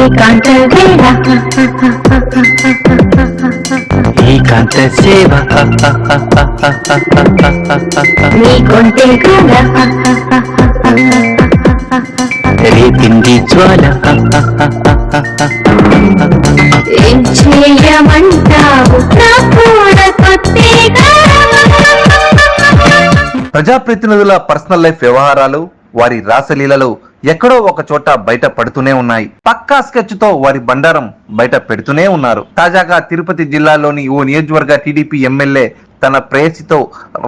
వేళ ఏకాంత సేవ రేపింది జ్వాల. ఏం చేయమంటావు? ప్రజాప్రతినిధుల పర్సనల్ లైఫ్ వ్యవహారాలు వారి రాసలీలలు ఎక్కడో ఒక చోట బయట పడుతూనే ఉన్నాయి. పక్కా స్కెచ్తో వారి బండారం బయట పెడుతూనే ఉన్నారు. తాజాగా తిరుపతి జిల్లాలోని ఓ నియోజకవర్గ టీడీపీ ఎమ్మెల్యే తన ప్రేయసితో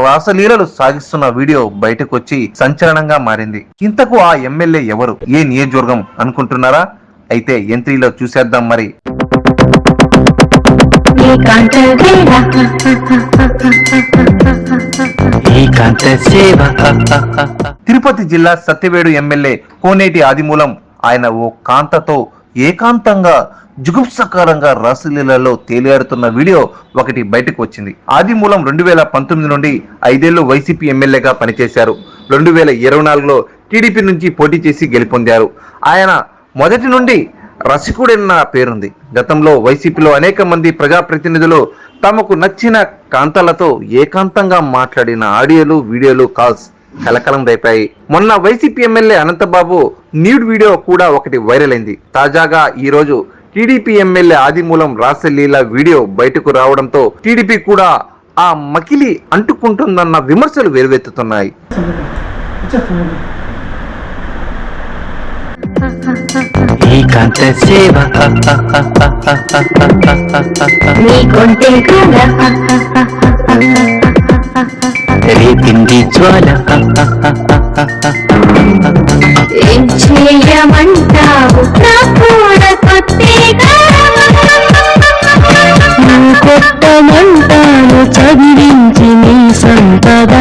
రాసలీలలు సాగిస్తున్న వీడియో బయటకు వచ్చి సంచలనంగా మారింది. ఇంతకు ఆ ఎమ్మెల్యే ఎవరు? ఏ నియోజకవర్గం అనుకుంటున్నారా? అయితే ఎంట్రీలో చూసేద్దాం మరి. ఏకాంత సేవ తిరుపతి జిల్లా సత్యవేడు ఎమ్మెల్యే కోనేటి ఆదిమూలం ఆయన ఓ కాంతతో ఏకాంతంగా జుగుప్సకరంగా రాసలీలలో తేలియాడుతున్న వీడియో ఒకటి బయటకు వచ్చింది. ఆదిమూలం రెండు వేల పంతొమ్మిది నుండి ఐదేళ్ళు వైసీపీ ఎమ్మెల్యేగా పనిచేశారు. రెండు వేల ఇరవై నాలుగులో టీడీపీ నుంచి పోటీ చేసి గెలుపొందారు. ఆయన మొదటి నుండి రసికుడన్న పేరుంది. గతంలో వైసీపీలో అనేక మంది ప్రజాప్రతినిధులు తమకు నచ్చిన కాంతాలతో ఏకాంతంగా మాట్లాడిన ఆడియోలు వీడియోలు కాల్స్ కలకలం రేపాయి. మొన్న YCP MLA Anantababu nude video కూడా ఒకటి వైరల్ అయింది. తాజాగా ఈ రోజు టీడీపీ ఎమ్మెల్యే ఆదిమూలం రాసలీల వీడియో బయటకు రావడంతో టీడీపీ కూడా ఆ మకిలి అంటుకుంటుందన్న విమర్శలు వెలువెత్తుతున్నాయి ఏకాంత సేవ నీ కొంటె కళ రేపింది జ్వాల. ఏం చేయమంటావు? నా కూడా కొత్తగా నువ్వు కొట్టమంటాను చదివించి నీ సంతగా